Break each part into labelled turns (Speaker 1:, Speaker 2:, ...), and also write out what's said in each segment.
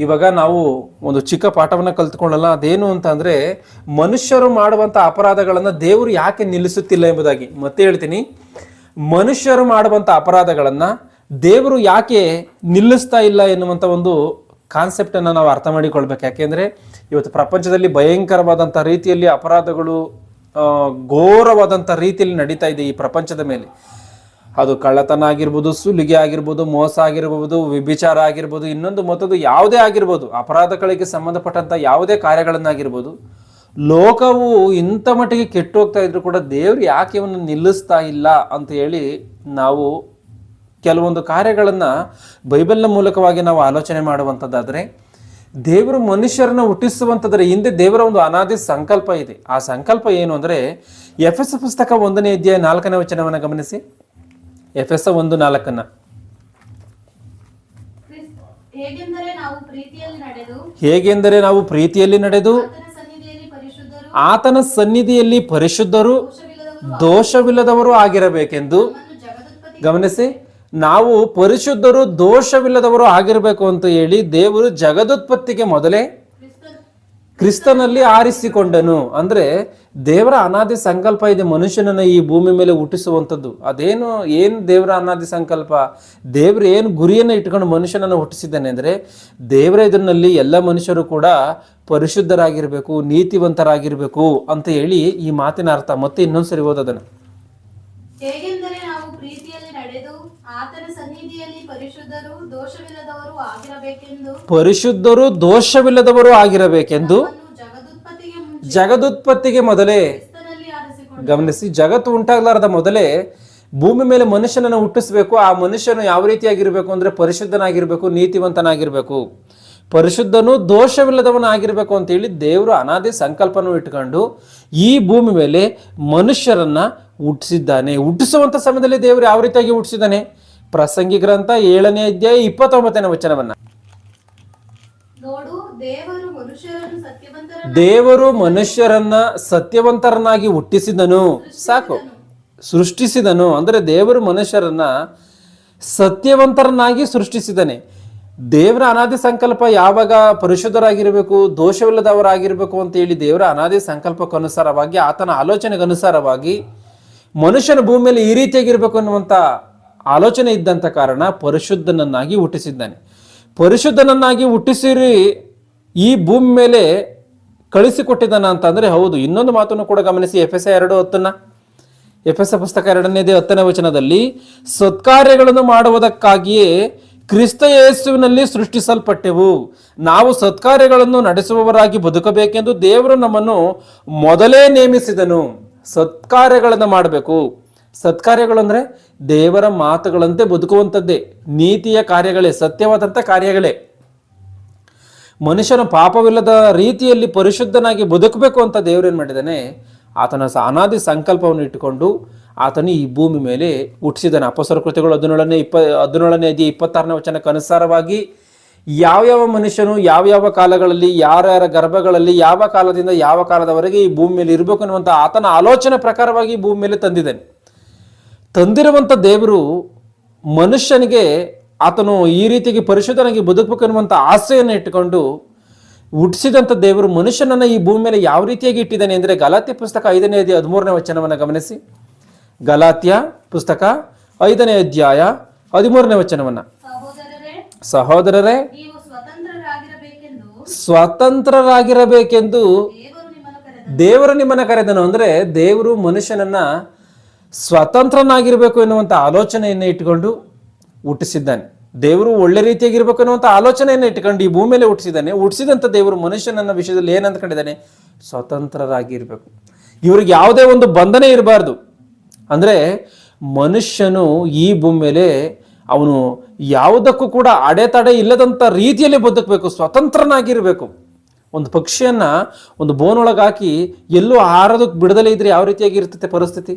Speaker 1: ಇವಾಗ ನಾವು ಒಂದು ಚಿಕ್ಕ ಪಾಠವನ್ನ ಕಲ್ತ್ಕೊಳ್ಳಲ್ಲ ಅದೇನು ಅಂತ ಅಂದ್ರೆ ಮನುಷ್ಯರು ಮಾಡುವಂತ ಅಪರಾಧಗಳನ್ನು ದೇವರು ಯಾಕೆ ನಿಲ್ಲಿಸುತ್ತಿಲ್ಲ ಎಂಬುದಾಗಿ. ಮತ್ತೆ ಹೇಳ್ತೀನಿ, ಮನುಷ್ಯರು ಮಾಡುವಂತ ಅಪರಾಧಗಳನ್ನು ದೇವರು ಯಾಕೆ ನಿಲ್ಲಿಸ್ತಾ ಇಲ್ಲ ಎನ್ನುವಂಥ ಒಂದು ಕಾನ್ಸೆಪ್ಟ್ ಅನ್ನ ನಾವು ಅರ್ಥ ಮಾಡಿಕೊಳ್ಬೇಕು. ಯಾಕೆಂದ್ರೆ, ಇವತ್ತು ಪ್ರಪಂಚದಲ್ಲಿ ಭಯಂಕರವಾದಂಥ ರೀತಿಯಲ್ಲಿ ಅಪರಾಧಗಳು ಘೋರವಾದಂಥ ರೀತಿಯಲ್ಲಿ ನಡೀತಾ ಇದೆ ಈ ಪ್ರಪಂಚದ ಮೇಲೆ. ಅದು ಕಳ್ಳತನ ಆಗಿರ್ಬೋದು, ಸುಲಿಗೆ ಆಗಿರ್ಬೋದು, ಮೋಸ ಆಗಿರ್ಬೋದು ವಿಭಿಚಾರ ಆಗಿರ್ಬೋದು, ಇನ್ನೊಂದು ಮತ್ತೊಂದು ಯಾವುದೇ ಆಗಿರ್ಬೋದು, ಅಪರಾಧಗಳಿಗೆ ಸಂಬಂಧಪಟ್ಟಂತ ಯಾವುದೇ ಕಾರ್ಯಗಳನ್ನಾಗಿರ್ಬೋದು, ಲೋಕವು ಇಂಥ ಮಟ್ಟಿಗೆ ಕೆಟ್ಟು ಹೋಗ್ತಾ ಇದ್ರು ಕೂಡ ದೇವರು ಯಾಕೆ ಇವನ್ನ ನಿಲ್ಲಿಸ್ತಾ ಇಲ್ಲ ಅಂತ ಹೇಳಿ ನಾವು ಕೆಲವೊಂದು ಕಾರ್ಯಗಳನ್ನ ಬೈಬಲ್ನ ಮೂಲಕವಾಗಿ ನಾವು ಆಲೋಚನೆ ಮಾಡುವಂಥದ್ದಾದ್ರೆ, ದೇವರು ಮನುಷ್ಯರನ್ನು ಹುಟ್ಟಿಸುವಂಥದ್ರ ಹಿಂದೆ ದೇವರ ಒಂದು ಅನಾದಿ ಸಂಕಲ್ಪ ಇದೆ. ಆ ಸಂಕಲ್ಪ ಏನು ಅಂದ್ರೆ ಎಫ್ ಎಸ್ ಪುಸ್ತಕ ಒಂದನೇ ಅಧ್ಯಾಯ ನಾಲ್ಕನೇ ವಚನವನ್ನು ಗಮನಿಸಿ. ಎಫ್ ಎಸ್ ಒಂದು ನಾಲ್ಕನ್ನ.
Speaker 2: ಹೇಗೆಂದರೆ ನಾವು ಪ್ರೀತಿಯಲ್ಲಿ ನಡೆದು ಆತನ ಸನ್ನಿಧಿಯಲ್ಲಿ ಪರಿಶುದ್ಧರು ದೋಷವಿಲ್ಲದವರು
Speaker 1: ಆಗಿರಬೇಕೆಂದು ಗಮನಿಸಿ ನಾವು ಪರಿಶುದ್ಧರು ದೋಷವಿಲ್ಲದವರು ಆಗಿರಬೇಕು ಅಂತ ಹೇಳಿ ದೇವರು ಜಗದುತ್ಪತ್ತಿಗೆ ಮೊದಲೇ ಕ್ರಿಸ್ತನಲ್ಲಿ ಆರಿಸಿಕೊಂಡನು. ಅಂದ್ರೆ ದೇವರ ಅನಾದಿ ಸಂಕಲ್ಪ ಇದೆ, ಮನುಷ್ಯನನ್ನ ಈ ಭೂಮಿ ಮೇಲೆ ಹುಟ್ಟಿಸುವಂಥದ್ದು. ಅದೇನು, ಏನು ದೇವರ ಅನಾದಿ ಸಂಕಲ್ಪ? ದೇವರು ಏನು ಗುರಿಯನ್ನು ಇಟ್ಕೊಂಡು ಮನುಷ್ಯನನ್ನು ಹುಟ್ಟಿಸಿದ್ದಾನೆ ಅಂದ್ರೆ, ದೇವರ ಇದರಲ್ಲಿ ಎಲ್ಲ ಮನುಷ್ಯರು ಕೂಡ ಪರಿಶುದ್ಧರಾಗಿರಬೇಕು, ನೀತಿವಂತರಾಗಿರಬೇಕು ಅಂತ ಹೇಳಿ ಈ ಮಾತಿನ ಅರ್ಥ. ಮತ್ತೆ ಇನ್ನೊಂದ್ಸರಿ ಓದೋದನ್ನ.
Speaker 2: ಹೇಗೆಂದರೆ ನಾವು ನಡೆದು ಆತನ ಸನ್ನಿಧಿಯಲ್ಲಿ ಪರಿಶುದ್ಧರು ದೋಷವಿಲ್ಲದವರು ಆಗಿರಬೇಕೆಂದು
Speaker 1: ಪರಿಶುದ್ಧರು ದೋಷವಿಲ್ಲದವರು ಆಗಿರಬೇಕೆಂದು
Speaker 2: ಜಗದುತ್ಪತ್ತಿಗೆ
Speaker 1: ಮೊದಲೇ ಗಮನಿಸಿ ಜಗತ್ತು ಉಂಟಾಗಲಾರದ ಮೊದಲೇ ಭೂಮಿ ಮೇಲೆ ಮನುಷ್ಯನನ್ನು ಹುಟ್ಟಿಸ್ಬೇಕು. ಆ ಮನುಷ್ಯನು ಯಾವ ರೀತಿಯಾಗಿರಬೇಕು ಅಂದ್ರೆ ಪರಿಶುದ್ಧನಾಗಿರಬೇಕು ನೀತಿವಂತನಾಗಿರಬೇಕು. ಪರಿಶುದ್ಧನು ಅಂತ ಅಂತೇಳಿ ದೇವರು ಅನಾದಿ ಸಂಕಲ್ಪನೂ ಇಟ್ಕೊಂಡು ಈ ಭೂಮಿ ಮೇಲೆ ಮನುಷ್ಯರನ್ನ ಹುಟ್ಟಿಸಿದ್ದಾನೆ. ಹುಟ್ಟಿಸುವಂಥ ಸಮಯದಲ್ಲಿ ದೇವರು ಯಾವ ರೀತಿಯಾಗಿ ಹುಟ್ಟಿಸಿದ್ದಾನೆ? ಪ್ರಸಂಗಿ ಗ್ರಂಥ ಏಳನೇ ಅಧ್ಯಾಯ ಇಪ್ಪತ್ತೊಂಬತ್ತನೇ ವಚನವನ್ನ.
Speaker 2: ದೇವರು ಮನುಷ್ಯರನ್ನ
Speaker 1: ಸತ್ಯವಂತರನ್ನಾಗಿ ಹುಟ್ಟಿಸಿದನು. ಸಾಕು. ಸೃಷ್ಟಿಸಿದನು. ಅಂದರೆ ದೇವರು ಮನುಷ್ಯರನ್ನ ಸತ್ಯವಂತರನ್ನಾಗಿ ಸೃಷ್ಟಿಸಿದನೆ ದೇವರ ಅನಾದಿ ಸಂಕಲ್ಪ ಯಾವಾಗ ಪರಿಶುದ್ಧರಾಗಿರಬೇಕು ದೋಷವಿಲ್ಲದವರಾಗಿರಬೇಕು ಅಂತ ಹೇಳಿ ದೇವರ ಅನಾದಿ ಸಂಕಲ್ಪಕ್ಕನುಸಾರವಾಗಿ ಆತನ ಆಲೋಚನೆಗನುಸಾರವಾಗಿ ಮನುಷ್ಯನ ಭೂಮಿಯಲ್ಲಿ ಈ ರೀತಿಯಾಗಿರ್ಬೇಕು ಅನ್ನುವಂಥ ಆಲೋಚನೆ ಇದ್ದಂಥ ಕಾರಣ ಪರಿಶುದ್ಧನನ್ನಾಗಿ ಹುಟ್ಟಿಸಿದ್ದಾನೆ. ಪರಿಶುದ್ಧನನ್ನಾಗಿ ಹುಟ್ಟಿಸಿರಿ, ಈ ಭೂಮಿ ಮೇಲೆ ಕಳಿಸಿಕೊಟ್ಟಿದ್ದಾನ ಅಂತಂದ್ರೆ ಹೌದು. ಇನ್ನೊಂದು ಮಾತನ್ನು ಕೂಡ ಗಮನಿಸಿ ಎಫ್ ಎಸ್ ಎರಡು ಹತ್ತನ್ನ. ಎಫ್ ಎಸ್ ಪುಸ್ತಕ ಎರಡನೇದೇ ಹತ್ತನೇ ವಚನದಲ್ಲಿ, ಸತ್ಕಾರ್ಯಗಳನ್ನು ಮಾಡುವುದಕ್ಕಾಗಿಯೇ ಕ್ರಿಸ್ತ ಯೇಸುವಿನಲ್ಲಿ ಸೃಷ್ಟಿಸಲ್ಪಟ್ಟೆವು. ನಾವು ಸತ್ಕಾರ್ಯಗಳನ್ನು ನಡೆಸುವವರಾಗಿ ಬದುಕಬೇಕೆಂದು ದೇವರು ನಮ್ಮನ್ನು ಮೊದಲೇ ನೇಮಿಸಿದನು. ಸತ್ಕಾರ್ಯಗಳನ್ನು ಮಾಡಬೇಕು. ಸತ್ಕಾರ್ಯಗಳು ಅಂದ್ರೆ ದೇವರ ಮಾತುಗಳಂತೆ ಬದುಕುವಂಥದ್ದೇ, ನೀತಿಯ ಕಾರ್ಯಗಳೇ, ಸತ್ಯವಾದಂಥ ಕಾರ್ಯಗಳೇ. ಮನುಷ್ಯನ ಪಾಪವಿಲ್ಲದ ರೀತಿಯಲ್ಲಿ ಪರಿಶುದ್ಧನಾಗಿ ಬದುಕಬೇಕು ಅಂತ ದೇವರೇನು ಮಾಡಿದ್ದಾನೆ? ಆತನ ಅನಾದಿ ಸಂಕಲ್ಪವನ್ನು ಇಟ್ಟುಕೊಂಡು ಆತನು ಈ ಭೂಮಿ ಮೇಲೆ ಹುಟ್ಟಿಸಿದ್ದಾನೆ. ಅಪಸರ ಕೃತಿಗಳು ಹದಿನೇಳನೇ ಇಪ್ಪ, ಹದಿನೇಳನೇ ಅಧ್ಯಾಯ ಇಪ್ಪತ್ತಾರನೇ ವಚನಕ್ಕೆ ಅನುಸಾರವಾಗಿ ಯಾವ್ಯಾವ ಮನುಷ್ಯನು ಯಾವ್ಯಾವ ಕಾಲಗಳಲ್ಲಿ, ಯಾರ್ಯಾರ ಗರ್ಭಗಳಲ್ಲಿ, ಯಾವ ಕಾಲದಿಂದ ಯಾವ ಕಾಲದವರೆಗೆ ಈ ಭೂಮಿ ಮೇಲೆ ಇರಬೇಕು ಅನ್ನುವಂಥ ಆತನ ಆಲೋಚನೆ ಪ್ರಕಾರವಾಗಿ ಭೂಮಿ ಮೇಲೆ ತಂದಿದ್ದಾನೆ. ತಂದಿರುವಂಥ ದೇವರು ಮನುಷ್ಯನಿಗೆ ಆತನು ಈ ರೀತಿಗೆ ಪರಿಶುದ್ಧನಾಗಿ ಬದುಕಬೇಕು ಅನ್ನುವಂಥ ಆಸೆಯನ್ನು ಇಟ್ಟುಕೊಂಡು ಹುಟ್ಟಿಸಿದಂಥ ದೇವರು ಮನುಷ್ಯನನ್ನು ಈ ಭೂಮಿ ಮೇಲೆ ಯಾವ ರೀತಿಯಾಗಿ ಇಟ್ಟಿದ್ದಾನೆ ಅಂದರೆ ಗಲಾತ್ಯ ಪುಸ್ತಕ ಐದನೇ ಅಧ್ಯಾಯ ಹದಿಮೂರನೇ ವಚನವನ್ನು ಗಮನಿಸಿ. ಗಲಾತ್ಯ ಪುಸ್ತಕ ಐದನೇ ಅಧ್ಯಾಯ ಹದಿಮೂರನೇ ವಚನವನ್ನ.
Speaker 2: ಸಹೋದರರೇ ಸ್ವತಂತ್ರರಾಗಿರಬೇಕೆಂದು ದೇವರು ನಿಮ್ಮನ್ನ
Speaker 1: ಕರೆದನು ಅಂದ್ರೆ ದೇವರು ಮನುಷ್ಯನನ್ನ ಸ್ವತಂತ್ರನಾಗಿರ್ಬೇಕು ಎನ್ನುವಂಥ ಆಲೋಚನೆಯನ್ನು ಇಟ್ಟುಕೊಂಡು ಹುಟ್ಟಿಸಿದ್ದಾನೆ. ದೇವರು ಒಳ್ಳೆ ರೀತಿಯಾಗಿರ್ಬೇಕು ಅನ್ನುವಂಥ ಆಲೋಚನೆಯನ್ನು ಇಟ್ಕೊಂಡು ಈ ಭೂಮಿಯಲ್ಲಿ ಹುಟ್ಟಿಸಿದ್ದಾನೆ. ಹುಟ್ಟಿಸಿದಂಥ ದೇವರು ಮನುಷ್ಯನನ್ನ ವಿಷಯದಲ್ಲಿ ಏನಂತ ಕಂಡಿದ್ದಾನೆ? ಸ್ವತಂತ್ರರಾಗಿರ್ಬೇಕು. ಇವ್ರಿಗೆ ಯಾವುದೇ ಒಂದು ಬಂಧನ ಇರಬಾರ್ದು. ಅಂದರೆ ಮನುಷ್ಯನು ಈ ಭೂಮಿ ಮೇಲೆ ಅವನು ಯಾವುದಕ್ಕೂ ಕೂಡ ಅಡೆತಡೆ ಇಲ್ಲದಂಥ ರೀತಿಯಲ್ಲಿ ಬದುಕಬೇಕು, ಸ್ವತಂತ್ರನಾಗಿರಬೇಕು. ಒಂದು ಪಕ್ಷಿಯನ್ನು ಒಂದು ಬೋನೊಳಗೆ ಹಾಕಿ ಎಲ್ಲೂ ಹಾರೋದಕ್ಕೆ ಬಿಡದಲೇ ಇದ್ರೆ ಯಾವ ರೀತಿಯಾಗಿ ಇರ್ತೈತೆ ಪರಿಸ್ಥಿತಿ?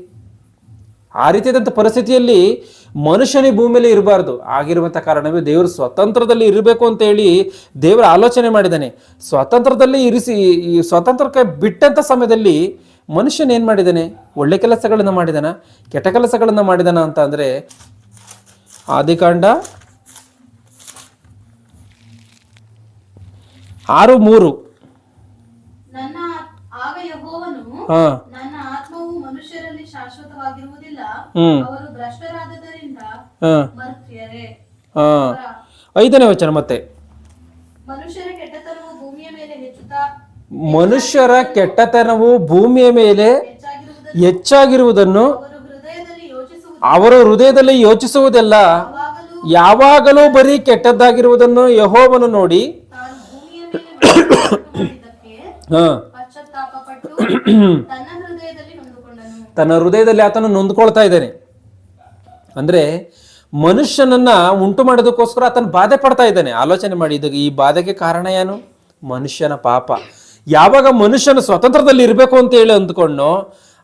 Speaker 1: ಆ ರೀತಿಯಾದಂಥ ಪರಿಸ್ಥಿತಿಯಲ್ಲಿ ಮನುಷ್ಯನ ಭೂಮಿಯಲ್ಲಿ ಇರಬಾರ್ದು. ಆಗಿರುವಂಥ ಕಾರಣವೇ ದೇವರು ಸ್ವತಂತ್ರದಲ್ಲಿ ಇರಬೇಕು ಅಂತ ಹೇಳಿ ದೇವರ ಆಲೋಚನೆ ಮಾಡಿದ್ದಾನೆ. ಸ್ವತಂತ್ರದಲ್ಲಿ ಇರಿಸಿ ಈ ಸ್ವತಂತ್ರಕ್ಕೆ ಬಿಟ್ಟಂಥ ಸಮಯದಲ್ಲಿ ಮನುಷ್ಯನ ಏನು ಮಾಡಿದ್ದಾನೆ? ಒಳ್ಳೆ ಕೆಲಸಗಳನ್ನು ಮಾಡಿದಾನ ಕೆಟ್ಟ ಕೆಲಸಗಳನ್ನು ಮಾಡಿದಾನ ಅಂತ ಅಂದರೆ ಆದಿಕಾಂಡ ಆರು ಮೂರು. ಹಾ. ಹ್ಮ್. ಹಾ. ಐದನೇ ವಚನ ಮತ್ತೆ.
Speaker 2: ಮನುಷ್ಯರ ಕೆಟ್ಟತನವು ಭೂಮಿಯ ಮೇಲೆ ಹೆಚ್ಚಾಗಿರುವುದನ್ನು ಅವರು ಹೃದಯದಲ್ಲಿ
Speaker 1: ಯೋಚಿಸುವುದೆಲ್ಲ.
Speaker 2: ಯಾವಾಗಲೂ
Speaker 1: ಬರೀ ಕೆಟ್ಟದ್ದಾಗಿರುವುದನ್ನು ಯಹೋವನು ನೋಡಿ. ಹಾ
Speaker 2: ಪಶ್ಚಾತ್ತಾಪ ಪಟ್ಟು ತನ್ನ ಹೃದಯದಲ್ಲಿ ನೊಂದುಕೊಂಡನು
Speaker 1: ತನ್ನ ಹೃದಯದಲ್ಲಿ ಆತನು ನೊಂದ್ಕೊಳ್ತಾ ಇದ್ದಾನೆ. ಅಂದ್ರೆ ಮನುಷ್ಯನನ್ನ ಉಂಟು ಮಾಡೋದಕ್ಕೋಸ್ಕರ ಆತನ ಬಾಧೆ ಪಡ್ತಾ ಇದ್ದಾನೆ. ಆಲೋಚನೆ ಮಾಡಿ ಇದು ಈ ಬಾಧೆಗೆ ಕಾರಣ ಏನು? ಮನುಷ್ಯನ ಪಾಪ. ಯಾವಾಗ ಮನುಷ್ಯನ ಸ್ವತಂತ್ರದಲ್ಲಿ ಇರಬೇಕು ಅಂತ ಹೇಳಿ ಅಂದ್ಕೊಂಡು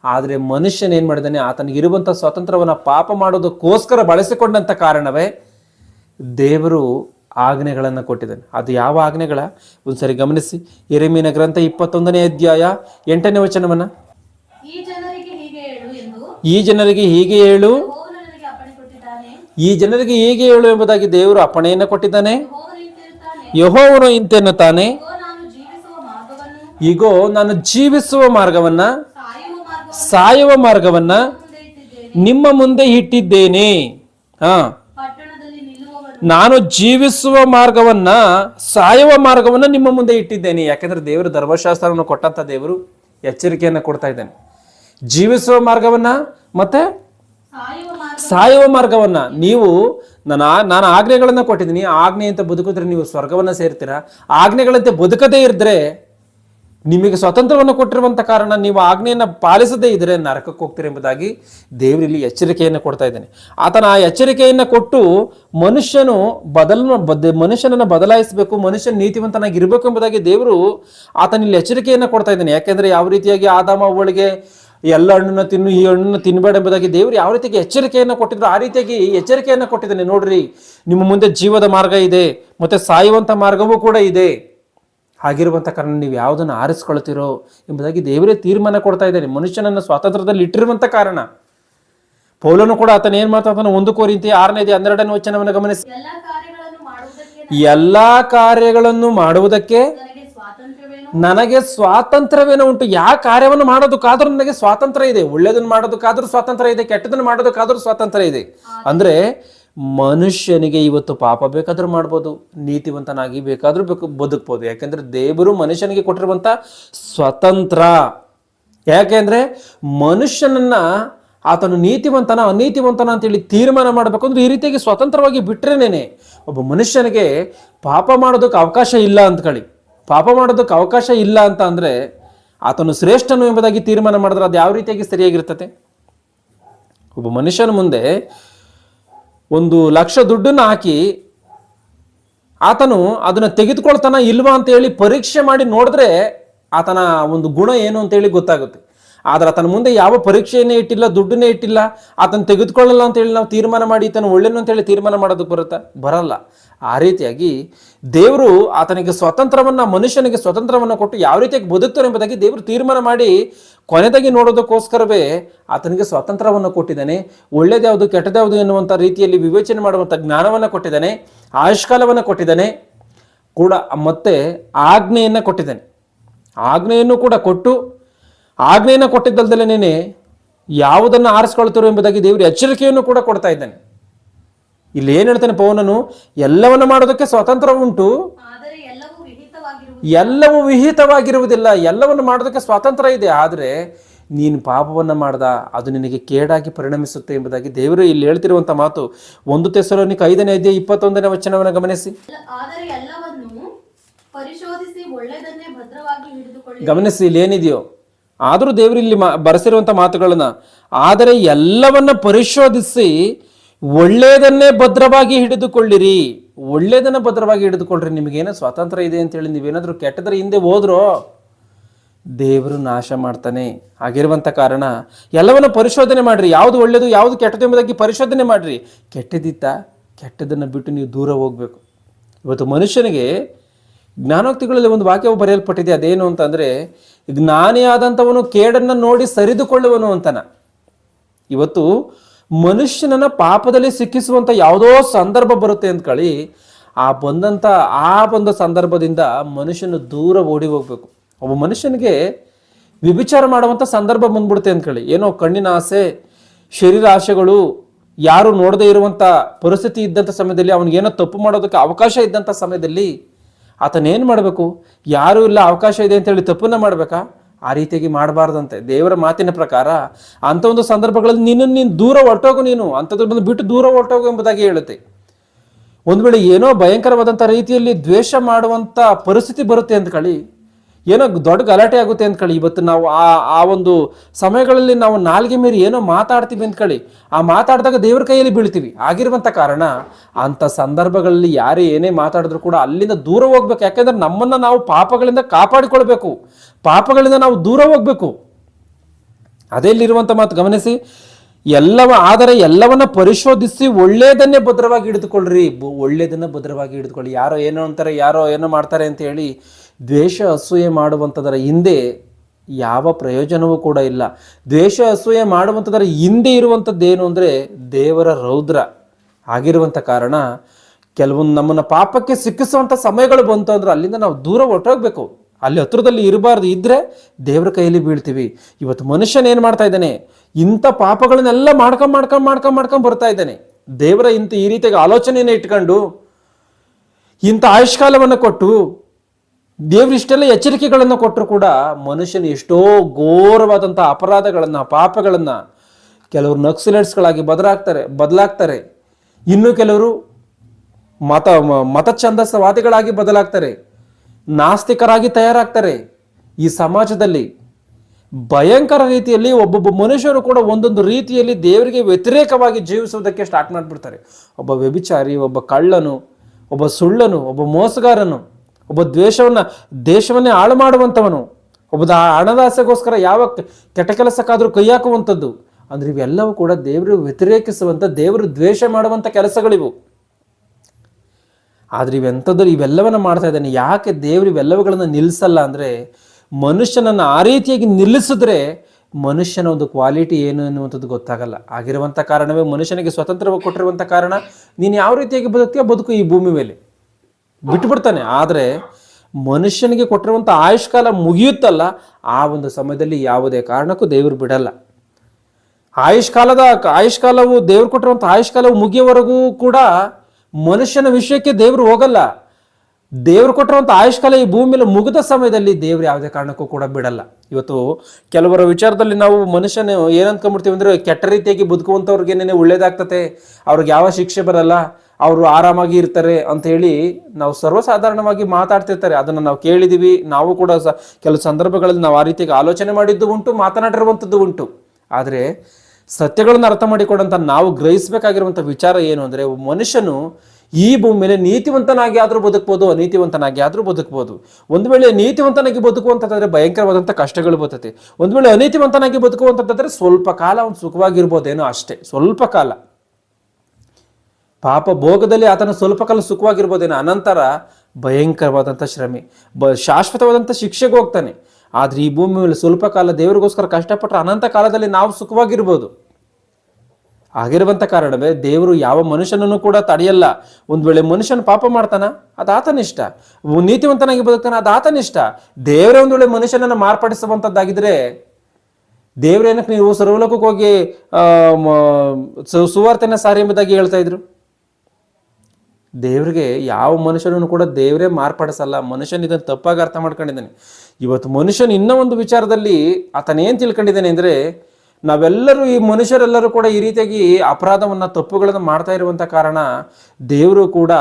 Speaker 1: ಆದರೆ ಮನುಷ್ಯನ ಏನು ಆತನಿಗೆ ಇರುವಂಥ ಸ್ವಾತಂತ್ರ್ಯವನ್ನು ಪಾಪ ಮಾಡೋದಕ್ಕೋಸ್ಕರ ಬಳಸಿಕೊಂಡಂಥ ಕಾರಣವೇ ದೇವರು ಆಜ್ಞೆಗಳನ್ನು ಕೊಟ್ಟಿದ್ದಾನೆ. ಅದು ಯಾವ ಆಜ್ಞೆಗಳ? ಒಂದ್ಸರಿ ಗಮನಿಸಿ. ಎರೆಮೀನ ಗ್ರಂಥ ಇಪ್ಪತ್ತೊಂದನೇ ಅಧ್ಯಾಯ ಎಂಟನೇ ವಚನವನ್ನ
Speaker 2: ಈ ಜನರಿಗೆ ಹೀಗೆ ಹೇಳು ಎಂದು
Speaker 1: ಈ ಜನರಿಗೆ ಹೀಗೆ ಹೇಳು. ಈ ಜನರಿಗೆ ಹೀಗೆ ಹೇಳು ಎಂಬುದಾಗಿ ದೇವರು ಅಪ್ಪಣೆಯನ್ನು ಕೊಟ್ಟಿದ್ದಾನೆ.
Speaker 2: ಯೆಹೋವನು
Speaker 1: ಇಂತೆನ್ನುತ್ತಾನೆ.
Speaker 2: ಇಗೋ ನಾನು ಜೀವಿಸುವ ಮಾರ್ಗವನ್ನು.
Speaker 1: ಈಗೋ ನಾನು ಜೀವಿಸುವ ಮಾರ್ಗವನ್ನ.
Speaker 2: ಸಾಯುವ ಮಾರ್ಗವನ್ನು
Speaker 1: ನಿಮ್ಮ ಮುಂದೆ ಇಟ್ಟಿದ್ದೇನೆ. ಹಾ. ನಾನು ಜೀವಿಸುವ ಮಾರ್ಗವನ್ನ ಸಾಯುವ ಮಾರ್ಗವನ್ನ ನಿಮ್ಮ ಮುಂದೆ ಇಟ್ಟಿದ್ದೇನೆ. ಯಾಕಂದ್ರೆ ದೇವರು ಧರ್ಮಶಾಸ್ತ್ರವನ್ನು ಕೊಟ್ಟಂತ ದೇವರು ಎಚ್ಚರಿಕೆಯನ್ನು ಕೊಡ್ತಾ ಇದ್ದಾನೆ. ಜೀವಿಸುವ ಮಾರ್ಗವನ್ನ ಮತ್ತೆ
Speaker 2: ಸಾಯುವ ಮಾರ್ಗ
Speaker 1: ಸಾಯುವ ಮಾರ್ಗವನ್ನ. ನೀವು ನಾನು ನಾನು ಆಜ್ಞೆಗಳನ್ನ ಕೊಟ್ಟಿದ್ದೀನಿ. ಆಜ್ಞೆಯಂತೆ ಬದುಕಿದ್ರೆ ನೀವು ಸ್ವರ್ಗವನ್ನ ಸೇರ್ತೀರಾ? ಆಜ್ಞೆಗಳಂತೆ ಬದುಕದೇ ಇದ್ರೆ ನಿಮಗೆ ಸ್ವಾತಂತ್ರ್ಯವನ್ನು ಕೊಟ್ಟಿರುವಂತ ಕಾರಣ ನೀವು ಆಜ್ಞೆಯನ್ನು ಪಾಲಿಸದೇ ಇದ್ರೆ ನರಕಕ್ಕೆ ಹೋಗ್ತೀರಿ ಎಂಬುದಾಗಿ ದೇವರಲ್ಲಿ ಎಚ್ಚರಿಕೆಯನ್ನು ಕೊಡ್ತಾ ಇದ್ದಾನೆ. ಆತನ ಆ ಎಚ್ಚರಿಕೆಯನ್ನು ಕೊಟ್ಟು ಮನುಷ್ಯನು ಬದಲ್ ಬದ ಮನುಷ್ಯನನ್ನು ಬದಲಾಯಿಸಬೇಕು, ಮನುಷ್ಯನ ನೀತಿವಂತನಾಗಿ ಇರಬೇಕು ಎಂಬುದಾಗಿ ದೇವರು ಆತನಲ್ಲಿ ಎಚ್ಚರಿಕೆಯನ್ನು ಕೊಡ್ತಾ ಇದ್ದಾನೆ. ಯಾಕೆಂದ್ರೆ ಯಾವ ರೀತಿಯಾಗಿ ಆದಾಮ ಅವಳಿಗೆ ಎಲ್ಲ ಹಣ್ಣನ್ನ ತಿನ್ನು ಈ ಹಣ್ಣನ್ನ ತಿನ್ನಬೇಡ ಎಂಬುದಾಗಿ ದೇವರು ಯಾವ ರೀತಿಗೆ ಎಚ್ಚರಿಕೆಯನ್ನು ಕೊಟ್ಟಿದ್ರು ಆ ರೀತಿಯಾಗಿ ಎಚ್ಚರಿಕೆಯನ್ನು ಕೊಟ್ಟಿದ್ದಾನೆ. ನೋಡ್ರಿ ನಿಮ್ಮ ಮುಂದೆ ಜೀವದ ಮಾರ್ಗ ಇದೆ ಮತ್ತೆ ಸಾಯುವಂತ ಮಾರ್ಗವೂ ಕೂಡ ಇದೆ. ಹಾಗಿರುವಂಥ ಕಾರಣ ನೀವು ಯಾವುದನ್ನು ಆರಿಸ್ಕೊಳ್ತೀರೋ ಎಂಬುದಾಗಿ ದೇವರೇ ತೀರ್ಮಾನ ಕೊಡ್ತಾ ಇದ್ದಾನೆ. ಮನುಷ್ಯನನ್ನು ಸ್ವಾತಂತ್ರ್ಯದಲ್ಲಿ ಇಟ್ಟಿರುವಂಥ ಕಾರಣ. ಪೌಲನು ಕೂಡ ಆತನ ಏನ್ ಮಾಡ್ತಾನೆ ಒಂದು ಕೋರಿಂತಿ ಆರನೇది ಹನ್ನೆರಡನೇ ವಚನವನ್ನು ಗಮನಿಸಿ.
Speaker 2: ಎಲ್ಲಾ ಕಾರ್ಯಗಳನ್ನು ಮಾಡುವುದಕ್ಕೆ ನನಗೆ ಸ್ವಾತಂತ್ರ್ಯವೇನು
Speaker 1: ಉಂಟು. ಯಾವ ಕಾರ್ಯವನ್ನು ಮಾಡೋದಕ್ಕಾದ್ರೂ ನನಗೆ ಸ್ವಾತಂತ್ರ್ಯ ಇದೆ. ಒಳ್ಳೇದನ್ನು ಮಾಡೋದಕ್ಕಾದ್ರೂ ಸ್ವಾತಂತ್ರ್ಯ ಇದೆ. ಕೆಟ್ಟದನ್ನು ಮಾಡೋದಕ್ಕಾದ್ರೂ ಸ್ವಾತಂತ್ರ್ಯ ಇದೆ. ಅಂದ್ರೆ ಮನುಷ್ಯನಿಗೆ ಇವತ್ತು ಪಾಪ ಬೇಕಾದ್ರೂ ಮಾಡ್ಬೋದು. ನೀತಿವಂತನಾಗಿ ಬೇಕಾದ್ರೂ ಬೇಕು ಬದುಕ್ಬೋದು. ಯಾಕೆಂದ್ರೆ ದೇವರು ಮನುಷ್ಯನಿಗೆ ಕೊಟ್ಟಿರುವಂತ ಸ್ವತಂತ್ರ ಯಾಕೆಂದ್ರೆ ಮನುಷ್ಯನನ್ನ ಆತನು ನೀತಿವಂತನ ಅನೀತಿವಂತನ ಅಂತೇಳಿ ತೀರ್ಮಾನ ಮಾಡಬೇಕು ಅಂದ್ರೆ ಈ ರೀತಿಯಾಗಿ ಸ್ವತಂತ್ರವಾಗಿ ಬಿಟ್ರೇನೇನೆ. ಒಬ್ಬ ಮನುಷ್ಯನಿಗೆ ಪಾಪ ಮಾಡೋದಕ್ಕೆ ಅವಕಾಶ ಇಲ್ಲ ಅಂದ್ಕೊಳ್ಳಿ ಪಾಪ ಮಾಡೋದಕ್ಕೆ ಅವಕಾಶ ಇಲ್ಲ ಅಂತ ಅಂದರೆ ಆತನು ಶ್ರೇಷ್ಠನು ಎಂಬುದಾಗಿ ತೀರ್ಮಾನ ಮಾಡಿದ್ರೆ ಅದು ಯಾವ ರೀತಿಯಾಗಿ ಸರಿಯಾಗಿರ್ತದೆ? ಒಬ್ಬ ಮನುಷ್ಯನ ಮುಂದೆ ಒಂದು ಲಕ್ಷ ದುಡ್ಡನ್ನು ಹಾಕಿ ಆತನು ಅದನ್ನು ತೆಗೆದುಕೊಳ್ತಾನ ಇಲ್ವಾ ಅಂತ ಹೇಳಿ ಪರೀಕ್ಷೆ ಮಾಡಿ ನೋಡಿದ್ರೆ ಆತನ ಒಂದು ಗುಣ ಏನು ಅಂತೇಳಿ ಗೊತ್ತಾಗುತ್ತೆ. ಆದರೆ ಆತನ ಮುಂದೆ ಯಾವ ಪರೀಕ್ಷೆಯನ್ನೇ ಇಟ್ಟಿಲ್ಲ, ದುಡ್ಡನ್ನೇ ಇಟ್ಟಿಲ್ಲ, ಆತನ ತೆಗೆದುಕೊಳ್ಳಲ್ಲ ಅಂತ ಹೇಳಿ ನಾವು ತೀರ್ಮಾನ ಮಾಡಿ, ಈತನ ಒಳ್ಳೆಯನು ಅಂತೇಳಿ ತೀರ್ಮಾನ ಮಾಡೋದಕ್ಕೆ ಬರುತ್ತಾ? ಬರಲ್ಲ. ಆ ರೀತಿಯಾಗಿ ದೇವರು ಆತನಿಗೆ ಸ್ವತಂತ್ರವನ್ನ ಮನುಷ್ಯನಿಗೆ ಸ್ವಾತಂತ್ರ್ಯವನ್ನು ಕೊಟ್ಟು ಯಾವ ರೀತಿಯಾಗಿ ಬದುಕ್ತಾರೆ ಎಂಬುದಾಗಿ ದೇವರು ತೀರ್ಮಾನ ಮಾಡಿ ಕೊನೆದಾಗಿ ನೋಡೋದಕ್ಕೋಸ್ಕರವೇ ಆತನಿಗೆ ಸ್ವಾತಂತ್ರ್ಯವನ್ನು ಕೊಟ್ಟಿದ್ದಾನೆ. ಒಳ್ಳೇದ್ಯಾವುದು ಕೆಟ್ಟದ್ಯಾವುದು ಎನ್ನುವಂಥ ರೀತಿಯಲ್ಲಿ ವಿವೇಚನೆ ಮಾಡುವಂಥ ಜ್ಞಾನವನ್ನು ಕೊಟ್ಟಿದ್ದಾನೆ. ಆಯುಷ್ಕಾಲವನ್ನು ಕೊಟ್ಟಿದ್ದಾನೆ. ಕೂಡ ಮತ್ತೆ ಆಜ್ಞೆಯನ್ನು ಕೊಟ್ಟಿದ್ದಾನೆ. ಆಜ್ಞೆಯನ್ನು ಕೂಡ ಕೊಟ್ಟು, ಆಜ್ಞೆಯನ್ನು ಕೊಟ್ಟಿದ್ದಲ್ದಲೇನೆ ಯಾವುದನ್ನು ಆರಿಸ್ಕೊಳ್ತಿರೋ ಎಂಬುದಾಗಿ ದೇವರು ಎಚ್ಚರಿಕೆಯನ್ನು ಕೂಡ ಕೊಡ್ತಾ ಇದ್ದಾನೆ. ಇಲ್ಲಿ ಏನು ಹೇಳ್ತಾನೆ ಪೌನನು ಎಲ್ಲವನ್ನು ಮಾಡೋದಕ್ಕೆ ಸ್ವಾತಂತ್ರ್ಯ ಉಂಟು.
Speaker 2: ಎಲ್ಲವೂ ವಿಹಿತವಾಗಿರುವುದು
Speaker 1: ಎಲ್ಲವೂ ವಿಹಿತವಾಗಿರುವುದಿಲ್ಲ. ಎಲ್ಲವನ್ನು ಮಾಡೋದಕ್ಕೆ ಸ್ವಾತಂತ್ರ್ಯ ಇದೆ. ಆದರೆ ನೀನು ಪಾಪವನ್ನು ಮಾಡ್ದ ಅದು ನಿನಗೆ ಕೇಡಾಗಿ ಪರಿಣಮಿಸುತ್ತೆ ಎಂಬುದಾಗಿ ದೇವರು ಇಲ್ಲಿ ಹೇಳ್ತಿರುವಂಥ ಮಾತು. ಒಂದು ತೆಸಲೋನಿಕ ಐದನೇ ಅಧ್ಯಾಯ ಇಪ್ಪತ್ತೊಂದನೇ ವಚನವನ್ನು ಗಮನಿಸಿ. ಗಮನಿಸಿ ಇಲ್ಲಿ ಏನಿದೆಯೋ? ಆದರೂ ದೇವರು ಇಲ್ಲಿ ಬರೆಸಿರುವಂಥ ಮಾತುಗಳನ್ನ. ಆದರೆ ಎಲ್ಲವನ್ನ ಪರಿಶೋಧಿಸಿ ಒಳ್ಳೆಯದನ್ನೇ ಭದ್ರವಾಗಿ ಹಿಡಿದುಕೊಳ್ಳಿರಿ. ಒಳ್ಳೆಯದನ್ನ ಭದ್ರವಾಗಿ ಹಿಡಿದುಕೊಳ್ಳ್ರಿ. ನಿಮಗೇನೋ ಸ್ವಾತಂತ್ರ್ಯ ಇದೆ ಅಂತೇಳಿ ನೀವೇನಾದರೂ ಕೆಟ್ಟದ್ರೆ ಹಿಂದೆ ಹೋದ್ರೋ, ದೇವರು ನಾಶ ಮಾಡ್ತಾನೆ. ಆಗಿರುವಂಥ ಕಾರಣ, ಎಲ್ಲವನ್ನು ಪರಿಶೋಧನೆ ಮಾಡ್ರಿ. ಯಾವುದು ಒಳ್ಳೆಯದು ಯಾವುದು ಕೆಟ್ಟದ್ದು ಎಂಬುದಾಗಿ ಪರಿಶೋಧನೆ ಮಾಡ್ರಿ. ಕೆಟ್ಟದಿತ್ತ ಕೆಟ್ಟದನ್ನು ಬಿಟ್ಟು ನೀವು ದೂರ ಹೋಗಬೇಕು. ಇವತ್ತು ಮನುಷ್ಯನಿಗೆ ಜ್ಞಾನೋಕ್ತಿಗಳಲ್ಲಿ ಒಂದು ವಾಕ್ಯವು ಬರೆಯಲ್ಪಟ್ಟಿದೆ. ಅದೇನು ಅಂತಂದರೆ, ಜ್ಞಾನಿಯಾದಂಥವನು ಕೇಡನ್ನು ನೋಡಿ ಸರಿದುಕೊಳ್ಳುವನು ಅಂತನ. ಇವತ್ತು ಮನುಷ್ಯನನ್ನ ಪಾಪದಲ್ಲಿ ಸಿಕ್ಕಿಸುವಂತ ಯಾವುದೋ ಸಂದರ್ಭ ಬರುತ್ತೆ ಅಂದ್ಕೊಳ್ಳಿ ಆ ಬಂದಂತ, ಆ ಒಂದು ಸಂದರ್ಭದಿಂದ ಮನುಷ್ಯನು ದೂರ ಓಡಿ ಹೋಗ್ಬೇಕು. ಒಬ್ಬ ಮನುಷ್ಯನಿಗೆ ವಿಭಿಚಾರ ಮಾಡುವಂಥ ಸಂದರ್ಭ ಬಂದ್ಬಿಡುತ್ತೆ ಅಂದ್ಕೊಳ್ಳಿ ಏನೋ ಕಣ್ಣಿನ ಆಸೆ, ಶರೀರ ಆಸೆಗಳು, ಯಾರು ನೋಡದೆ ಇರುವಂಥ ಪರಿಸ್ಥಿತಿ ಇದ್ದಂಥ ಸಮಯದಲ್ಲಿ, ಅವನಿಗೇನೋ ತಪ್ಪು ಮಾಡೋದಕ್ಕೆ ಅವಕಾಶ ಇದ್ದಂಥ ಸಮಯದಲ್ಲಿ ಆತನೇನು ಮಾಡಬೇಕು? ಯಾರು ಇಲ್ಲ, ಅವಕಾಶ ಇದೆ ಅಂತೇಳಿ ತಪ್ಪನ್ನ ಮಾಡಬೇಕಾ? ಆ ರೀತಿಯಾಗಿ ಮಾಡಬಾರ್ದಂತೆ. ದೇವರ ಮಾತಿನ ಪ್ರಕಾರ ಅಂಥ ಒಂದು ಸಂದರ್ಭಗಳಲ್ಲಿ ನಿನ್ನನ್ನು ನೀನು ದೂರ ಹೊರಟೋಗು ನೀನು. ಅಂಥದ್ದನ್ನು ಬಿಟ್ಟು ದೂರ ಹೊರಟೋಗು ಎಂಬುದಾಗಿ ಹೇಳುತ್ತೆ. ಒಂದು ವೇಳೆ ಏನೋ ಭಯಂಕರವಾದಂಥ ರೀತಿಯಲ್ಲಿ ದ್ವೇಷ ಮಾಡುವಂಥ ಪರಿಸ್ಥಿತಿ ಬರುತ್ತೆ ಅಂದ್ಕೊಳ್ಳಿ ಏನೋ ದೊಡ್ಡ ಗಲಾಟೆ ಆಗುತ್ತೆ ಅಂದ್ಕೊಳ್ಳಿ ಇವತ್ತು ನಾವು ಆ ಆ ಒಂದು ಸಮಯಗಳಲ್ಲಿ ನಾವು ನಾಲ್ಗೆ ಮೀರಿ ಏನೋ ಮಾತಾಡ್ತೀವಿ ಅಂದ್ಕೊಳ್ಳಿ ಆ ಮಾತಾಡಿದಾಗ ದೇವ್ರ ಕೈಯಲ್ಲಿ ಬೀಳ್ತೀವಿ. ಆಗಿರುವಂಥ ಕಾರಣ ಅಂಥ ಸಂದರ್ಭಗಳಲ್ಲಿ ಯಾರೇ ಏನೇ ಮಾತಾಡಿದ್ರು ಕೂಡ ಅಲ್ಲಿಂದ ದೂರ ಹೋಗ್ಬೇಕು. ಯಾಕೆಂದ್ರೆ ನಮ್ಮನ್ನು ನಾವು ಪಾಪಗಳಿಂದ ಕಾಪಾಡಿಕೊಳ್ಬೇಕು. ಪಾಪಗಳಿಂದ ನಾವು ದೂರ ಹೋಗ್ಬೇಕು. ಅದೇ ಇಲ್ಲಿರುವಂಥ ಮಾತು ಗಮನಿಸಿ. ಎಲ್ಲವ, ಆದರೆ ಎಲ್ಲವನ್ನ ಪರಿಶೋಧಿಸಿ ಒಳ್ಳೆಯದನ್ನೇ ಭದ್ರವಾಗಿ ಹಿಡಿದುಕೊಳ್ಳ್ರಿ. ಒಳ್ಳೆಯದನ್ನ ಭದ್ರವಾಗಿ ಹಿಡಿದುಕೊಳ್ಳಿ. ಯಾರೋ ಏನೋ ಅಂತಾರೆ, ಯಾರೋ ಏನೋ ಮಾಡ್ತಾರೆ ಅಂತ ಹೇಳಿ ದ್ವೇಷ ಅಸೂಯೆ ಮಾಡುವಂಥದರ ಹಿಂದೆ ಯಾವ ಪ್ರಯೋಜನವೂ ಕೂಡ ಇಲ್ಲ. ದ್ವೇಷ ಅಸೂಯೆ ಮಾಡುವಂಥದರ ಹಿಂದೆ ಇರುವಂಥದ್ದೇನು ಅಂದರೆ ದೇವರ ರೌದ್ರ ಆಗಿರುವಂಥ ಕಾರಣ ಕೆಲವೊಂದು ನಮ್ಮನ್ನು ಪಾಪಕ್ಕೆ ಸಿಕ್ಕಿಸುವಂಥ ಸಮಯಗಳು ಬಂತು ಅಂದ್ರೆ ಅಲ್ಲಿಂದ ನಾವು ದೂರ ಹೊರಟೋಗ್ಬೇಕು. ಅಲ್ಲಿ ಹತ್ರದಲ್ಲಿ ಇರಬಾರ್ದು ಇದ್ದರೆ ದೇವರ ಕೈಯಲ್ಲಿ ಬೀಳ್ತೀವಿ. ಇವತ್ತು ಮನುಷ್ಯನ ಏನು ಮಾಡ್ತಾ ಇದ್ದಾನೆ? ಇಂಥ ಪಾಪಗಳನ್ನೆಲ್ಲ ಮಾಡ್ಕೊಂಡು ಮಾಡ್ಕೊಂಡು ಮಾಡ್ಕೊಂಡು ಮಾಡ್ಕೊಂಡು ಬರ್ತಾ ಇದ್ದಾನೆ. ದೇವರ ಇಂಥ ಈ ರೀತಿಯಾಗಿ ಆಲೋಚನೆಯನ್ನು ಇಟ್ಕೊಂಡು ಇಂಥ ಆಯುಷ್ಕಾಲವನ್ನು ಕೊಟ್ಟು ದೇವ್ರು ಇಷ್ಟೆಲ್ಲ ಎಚ್ಚರಿಕೆಗಳನ್ನು ಕೊಟ್ಟರು ಕೂಡ ಮನುಷ್ಯನ ಎಷ್ಟೋ ಘೋರವಾದಂಥ ಅಪರಾಧಗಳನ್ನು, ಪಾಪಗಳನ್ನು ಕೆಲವರು ನಕ್ಸಲೇಟ್ಸ್ಗಳಾಗಿ ಬದಲಾಗ್ತಾರೆ ಬದಲಾಗ್ತಾರೆ. ಇನ್ನು ಕೆಲವರು ಮತ, ಮತಛಂದಸವಾದಿಗಳಾಗಿ ಬದಲಾಗ್ತಾರೆ. ನಾಸ್ತಿಕರಾಗಿ ತಯಾರಾಗ್ತಾರೆ. ಈ ಸಮಾಜದಲ್ಲಿ ಭಯಂಕರ ರೀತಿಯಲ್ಲಿ ಒಬ್ಬೊಬ್ಬ ಮನುಷ್ಯರು ಕೂಡ ಒಂದೊಂದು ರೀತಿಯಲ್ಲಿ ದೇವರಿಗೆ ವ್ಯತಿರೇಕವಾಗಿ ಜೀವಿಸುವುದಕ್ಕೆ ಸ್ಟಾರ್ಟ್ ಮಾಡಿಬಿಡ್ತಾರೆ. ಒಬ್ಬ ವ್ಯಭಿಚಾರಿ, ಒಬ್ಬ ಕಳ್ಳನು, ಒಬ್ಬ ಸುಳ್ಳನು, ಒಬ್ಬ ಮೋಸಗಾರನು. ಒಬ್ಬ ದ್ವೇಷವನ್ನು, ದೇಶವನ್ನೇ ಹಾಳು ಮಾಡುವಂಥವನು ಒಬ್ಬ ದಾ- ಹಣದಾಸೆಗೋಸ್ಕರ ಯಾವ ಕೆಟ್ಟ ಕೆಲಸಕ್ಕಾದರೂ ಕೈ ಹಾಕುವಂಥದ್ದು, ಅಂದ್ರೆ ಇವೆಲ್ಲವೂ ಕೂಡ ದೇವರು ವ್ಯತಿರೇಕಿಸುವಂಥ, ದೇವರು ದ್ವೇಷ ಮಾಡುವಂಥ ಕೆಲಸಗಳಿವು. ಆದರೆ ಇವೆಂಥದ್ದು ಇವೆಲ್ಲವನ್ನ ಮಾಡ್ತಾ ಇದ್ದಾನೆ. ಯಾಕೆ ದೇವರು ಇವೆಲ್ಲವುಗಳನ್ನು ನಿಲ್ಲಿಸಲ್ಲ ಅಂದರೆ, ಮನುಷ್ಯನನ್ನು ಆ ರೀತಿಯಾಗಿ ನಿಲ್ಲಿಸಿದ್ರೆ ಮನುಷ್ಯನ ಒಂದು ಕ್ವಾಲಿಟಿ ಏನು ಎನ್ನುವಂಥದ್ದು ಗೊತ್ತಾಗಲ್ಲ. ಆಗಿರುವಂಥ ಕಾರಣವೇ ಮನುಷ್ಯನಿಗೆ ಸ್ವತಂತ್ರವಾಗಿ ಕೊಟ್ಟಿರುವಂಥ ಕಾರಣ, ನೀನು ಯಾವ ರೀತಿಯಾಗಿ ಬದುಕ್ತೀಯ ಬದುಕು ಈ ಭೂಮಿ ಮೇಲೆ. ಬಿಟ್ಬಿಡ್ತಾನೆ. ಆದರೆ ಮನುಷ್ಯನಿಗೆ ಕೊಟ್ಟಿರುವಂಥ ಆಯುಷ್ಕಾಲ ಮುಗಿಯುತ್ತಲ್ಲ, ಆ ಒಂದು ಸಮಯದಲ್ಲಿ ಯಾವುದೇ ಕಾರಣಕ್ಕೂ ದೇವರು ಬಿಡಲ್ಲ. ಆಯುಷ್ಕಾಲದ ಆಯುಷ್ಕಾಲವು ದೇವರು ಕೊಟ್ಟಿರುವಂಥ ಆಯುಷ್ಕಾಲವು ಮುಗಿಯವರೆಗೂ ಕೂಡ ಮನುಷ್ಯನ ವಿಷಯಕ್ಕೆ ದೇವರು ಹೋಗಲ್ಲ. ದೇವ್ರು ಕೊಟ್ಟಿರುವಂಥ ಆಯುಷ್ಕಾಲ ಈ ಭೂಮಿಯಲ್ಲಿ ಮುಗಿದ ಸಮಯದಲ್ಲಿ ದೇವ್ರು ಯಾವುದೇ ಕಾರಣಕ್ಕೂ ಕೂಡ ಬಿಡಲ್ಲ. ಇವತ್ತು ಕೆಲವರ ವಿಚಾರದಲ್ಲಿ ನಾವು ಮನುಷ್ಯನ ಏನಂದ್ಕೊಂಡ್ಬಿಡ್ತೀವಿ ಅಂದ್ರೆ ಕೆಟ್ಟ ರೀತಿಯಾಗಿ ಬದುಕುವಂಥವ್ರಿಗೇನೇನೆ ಒಳ್ಳೇದಾಗ್ತತೆ, ಅವ್ರಿಗೆ ಯಾವ ಶಿಕ್ಷೆ ಬರಲ್ಲ ಅವರು ಆರಾಮಾಗಿ ಇರ್ತಾರೆ ಅಂತ ಹೇಳಿ ನಾವು ಸರ್ವಸಾಧಾರಣವಾಗಿ ಮಾತಾಡ್ತಿರ್ತಾರೆ. ಅದನ್ನು ನಾವು ಕೇಳಿದೀವಿ. ನಾವು ಕೂಡ ಸ, ಕೆಲವು ಸಂದರ್ಭಗಳಲ್ಲಿ ನಾವು ಆ ರೀತಿಯಾಗಿ ಆಲೋಚನೆ ಮಾಡಿದ್ದು ಉಂಟು, ಮಾತನಾಡಿರುವಂಥದ್ದು ಉಂಟು. ಆದರೆ ಸತ್ಯಗಳನ್ನು ಅರ್ಥ ಮಾಡಿಕೊಂಡಂತ ನಾವು ಗ್ರಹಿಸಬೇಕಾಗಿರುವಂಥ ವಿಚಾರ ಏನು ಅಂದರೆ, ಮನುಷ್ಯನು ಈ ಭೂಮಿ ಮೇಲೆ ನೀತಿವಂತನಾಗಿ ಆದರೂ ಬದುಕ್ಬೋದು, ಅನೀತಿವಂತನಾಗಿ ಆದರೂ ಬದುಕ್ಬೋದು. ಒಂದು ವೇಳೆ ನೀತಿವಂತನಾಗಿ ಬದುಕುವಂಥದ್ದಾದ್ರೆ ಭಯಂಕರವಾದಂಥ ಕಷ್ಟಗಳು ಬರ್ತದೆ. ಒಂದು ವೇಳೆ ಅನೀತಿವಂತನಾಗಿ ಬದುಕುವಂಥದ್ದಾದ್ರೆ ಸ್ವಲ್ಪ ಕಾಲ ಅವ್ನು ಸುಖವಾಗಿರ್ಬೋದೇನೋ ಅಷ್ಟೇ. ಸ್ವಲ್ಪ ಕಾಲ. ಪಾಪ ಭೋಗದಲ್ಲಿ ಆತನ ಸ್ವಲ್ಪ ಕಾಲ ಸುಖವಾಗಿರ್ಬೋದೇನೋ, ಅನಂತರ ಭಯಂಕರವಾದಂಥ ಶ್ರಮೆ. ಬ, ಶಾಶ್ವತವಾದಂಥ ಶಿಕ್ಷೆಗೆ ಹೋಗ್ತಾನೆ. ಆದರೆ ಈ ಭೂಮಿ ಮೇಲೆ ಸ್ವಲ್ಪ ಕಾಲ ದೇವರಿಗೋಸ್ಕರ ಕಷ್ಟಪಟ್ಟರೆ ಅನಂತ ಕಾಲದಲ್ಲಿ ನಾವು ಸುಖವಾಗಿರ್ಬೋದು. ಆಗಿರುವಂಥ ಕಾರಣವೇ ದೇವರು ಯಾವ ಮನುಷ್ಯನನ್ನು ಕೂಡ ತಡೆಯಲ್ಲ. ಒಂದು ವೇಳೆ ಮನುಷ್ಯನ ಪಾಪ ಮಾಡ್ತಾನ, ಅದು ಆತನಿಷ್ಟ ನೀತಿವಂತನಾಗಿ ಬದುಕ್ತಾನೆ, ಅದು ಆತನಿಷ್ಟ ದೇವರೇ ಒಂದು ವೇಳೆ ಮನುಷ್ಯನನ್ನು ಮಾರ್ಪಡಿಸುವಂಥದ್ದಾಗಿದ್ರೆ ದೇವರೇನಕ್ಕೆ ನೀವು ಸರ್ವಲೋಕಕ್ಕೆ ಹೋಗಿ ಸುವಾರ್ತೆನ ಸಾರಿ ಎಂಬುದಾಗಿ ಹೇಳ್ತಾ ಇದ್ರು? ದೇವ್ರಿಗೆ ಯಾವ ಮನುಷ್ಯನೂ ಕೂಡ ದೇವರೇ ಮಾರ್ಪಡಿಸಲ್ಲ. ಮನುಷ್ಯನ ಇದನ್ನು ತಪ್ಪಾಗಿ ಅರ್ಥ ಮಾಡ್ಕೊಂಡಿದ್ದಾನೆ. ಇವತ್ತು ಮನುಷ್ಯನ ಇನ್ನೂ ಒಂದು ವಿಚಾರದಲ್ಲಿ ಆತನೇನು ತಿಳ್ಕೊಂಡಿದ್ದಾನೆ ಅಂದರೆ, ನಾವೆಲ್ಲರೂ ಈ ಮನುಷ್ಯರೆಲ್ಲರೂ ಕೂಡ ಈ ರೀತಿಯಾಗಿ ಅಪರಾಧವನ್ನು, ತಪ್ಪುಗಳನ್ನು ಮಾಡ್ತಾ ಇರುವಂಥ ಕಾರಣ ದೇವರು ಕೂಡ